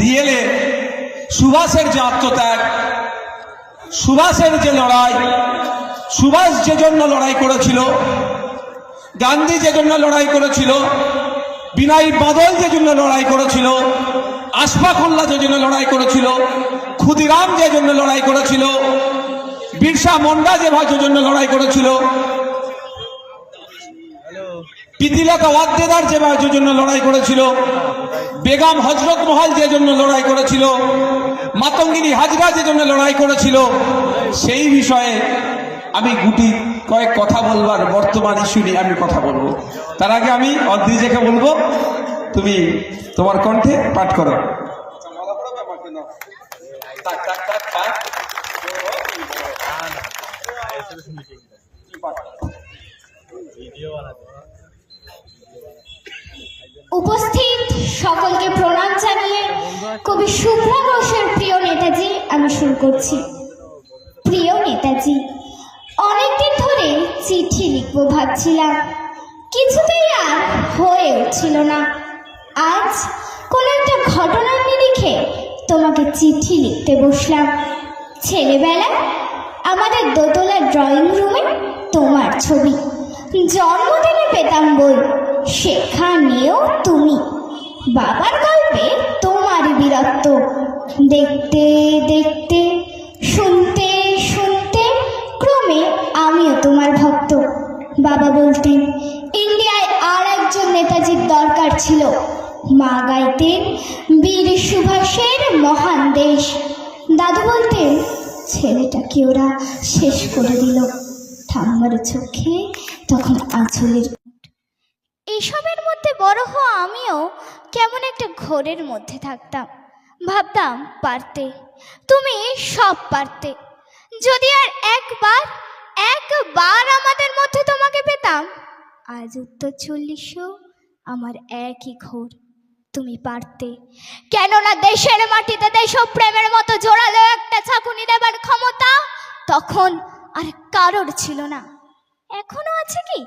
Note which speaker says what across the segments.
Speaker 1: রিয়েলে সুভাষের যে আত্মত্যাগ, সুভাষের যে লড়াই, সুভাষ যে জন্য লড়াই করেছিল, গান্ধী যে জন্য লড়াই করেছিল বিনাই বাদল যে জন্য লড়াই করেছিল, আশফাকুল্লাহ যে জন্য লড়াই করেছিল, ক্ষুদিরাম যে জন্য লড়াই করেছিল, বিরসা মন্ডা যে জন্য লড়াই করেছিল প্রীতিলতা ওয়াদ্দেদার যে জন্য লড়াই করেছিল, বেগম হজরত মহল যে জন্য লড়াই করেছিল, মাতঙ্গিনী হাজরা যে জন্য লড়াই করেছিল, সেই বিষয়ে আমি গুটি কয়েক কথা বলবার বর্তমান ইস্যু নিয়ে আমি কথা বলব। তার আগে আমি অদ্রিজেকে বলব, তুমি তোমার কণ্ঠে পাঠ করো।
Speaker 2: উপস্থিত। সকলকে প্রণাম জানিয়ে কবি শুভ্র ঘোষের প্রিয় নেতাজি আমি শুরু করছি। প্রিয় নেতাজি, অনেকদিন ধরে চিঠি লিখব ভাবছিলাম। কিছুতেই আর হয়ে উঠছিল না। আজ কোনো একটা ঘটনার নিরিখে তোমাকে চিঠি লিখতে বসলাম। ছেলেবেলায় আমাদের দোতলা ড্রয়িং রুমে তোমার ছবি। জন্মদিনে পেতাম বই। সেখানেও তুমি। বাবার গল্পে তোমার বীরত্ব। দেখতে দেখতে, শুনতে শুনতে ক্রমে আমিও তোমার ভক্ত। বাবা বলতেন, ইন্ডিয়ায় আর একজন নেতাজির দরকার ছিল। মা গাইতেন, বীর সুভাষের মহান দেশ। দাদু বলতেন, ছেলেটাকে ওরা শেষ করে দিল। ঠাম্মার চোখে তখন আঁচলের এসবের মধ্যে বড় হওয়া আমিও কেমন একটা ঘোরের মধ্যে থাকতাম। ভাবতাম, পারতে। তুমি সব পারতে। যদি আর একবার একবার আমাদের মধ্যে তোমাকে পেতাম, আজ উত্তর চল্লিশও আমার একই ঘোর। তুমি পারতে। কেননা দেশের মাটিতে দেশপ্রেমের মতো জোরালো একটা ছাকুনি দেবার ক্ষমতা তখন আর কারোর ছিল না। এখনও আছে কি?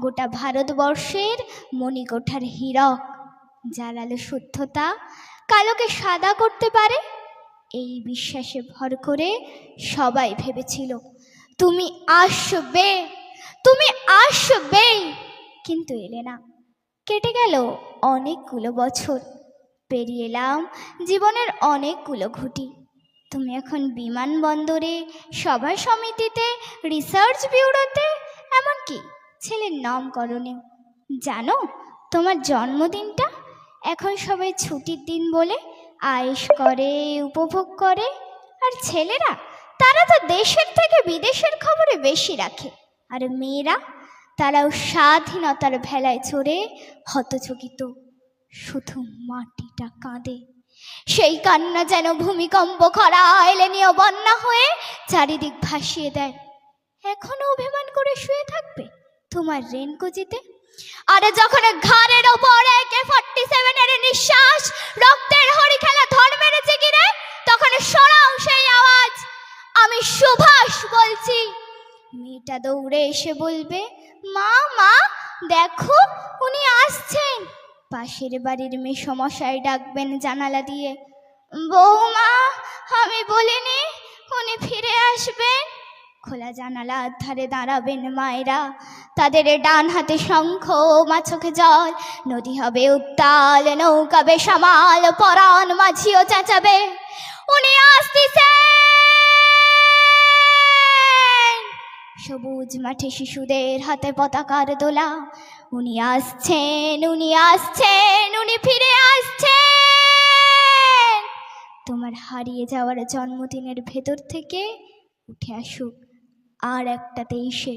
Speaker 2: গোটা ভারতবর্ষের মণিকোঠার হীরক। যার আলো শুদ্ধতা কালোকে সাদা করতে পারে? এই বিশ্বাসে ভর করে সবাই ভেবেছিল, তুমি আসবে, তুমি আসবেই কিন্তু এলে না। কেটে গেল অনেকগুলো বছর। পেরিয়ে এলাম জীবনের অনেকগুলো ঘুটি। তুমি এখন বিমানবন্দরে সভা সমিতিতে রিসার্চ ব্যুরোতে এমনকি ছেলের নামকরণে। জানো, তোমার জন্মদিনটা এখন সবাই ছুটির দিন বলে আয়েশ করে, উপভোগ করে, আর ছেলেরা, তারা তো দেশের থেকে বিদেশের খবরে বেশি রাখে। আর মেয়েরা, তারাও স্বাধীনতার ভেলায় চড়ে হতচকিত, শুধু মাটিটা কাঁদে। সেই কান্না যেন ভূমিকম্প খরা এলে নিয়ে বন্যা হয়ে চারিদিক ভাসিয়ে দেয়। এখনও অভিমান করে শুয়ে থাকবে? তোমার রেনকুজিতে? আরে যখন ঘাড়ের ওপর একে ফর্টি সেভেনের নিঃশ্বাস, রক্তের হরি খেলা ধর মেরেছে কিরে, তখন সরাও সেই আওয়াজ। আমি সুভাষ বলছি। মেয়েটা দৌড়ে এসে বলবে, মা মা, দেখো, উনি আসছেন। পাশের বাড়ির মেসমশাই ডাকবেন জানালা দিয়ে, বৌমা, আমি বলিনি, উনি ফিরে আসবেন। খোলা জানালার ধারে দাঁড়াবেন মায়েরা। তাদের ডান হাতে শঙ্খ মা চোখে জল। নদী হবে উত্তাল, নৌকা বেসামাল, পরাণ মাঝিও চেঁচাবে। উনি আসতেছেন। সবুজ মাঠে শিশুদের হাতে পতাকার দোলা। উনি আসছেন উনি আসছেন, উনি ফিরে আসছেন। তোমার হারিয়ে যাওয়ার জন্মদিনের ভেতর থেকে উঠে আসুক, আর একটা তেইশে